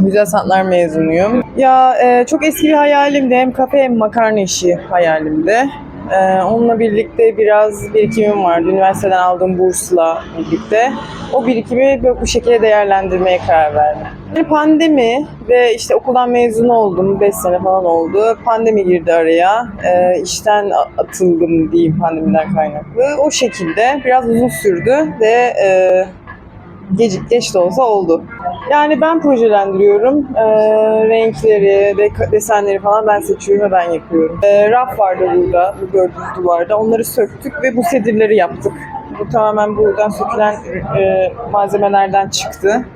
Güzel sanatlar mezunuyum. Ya e, çok eski bir hayalimdi. Hem kafe hem makarna işi hayalimdi. E, onunla birlikte biraz birikimim vardı. Üniversiteden aldığım bursla birlikte. O birikimi bu- bu şekilde değerlendirmeye karar verdim. Yani pandemi ve işte okuldan mezun oldum. 5 sene falan oldu. Pandemi girdi araya. E, işten atıldım diyeyim pandemiden kaynaklı. O şekilde biraz uzun sürdü ve e, gecik geç de olsa oldu. Yani ben projelendiriyorum. Ee, renkleri ka- desenleri falan ben seçiyorum ve ben yapıyorum. Ee, raf vardı burada, bu gördüğünüz duvarda. Onları söktük ve bu sedirleri yaptık. Bu tamamen buradan sökülen e, malzemelerden çıktı.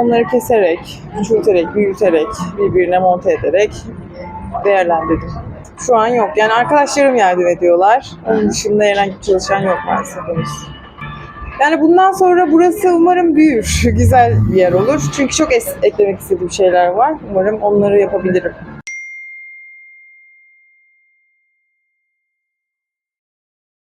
Onları keserek, küçülterek, büyüterek, birbirine monte ederek değerlendirdim. Şu an yok. Yani arkadaşlarım yardım ediyorlar. Onun dışında herhangi bir çalışan yok maalesef. Yani bundan sonra burası umarım büyür. Güzel bir yer olur. Çünkü çok eklemek istediğim şeyler var. Umarım onları yapabilirim.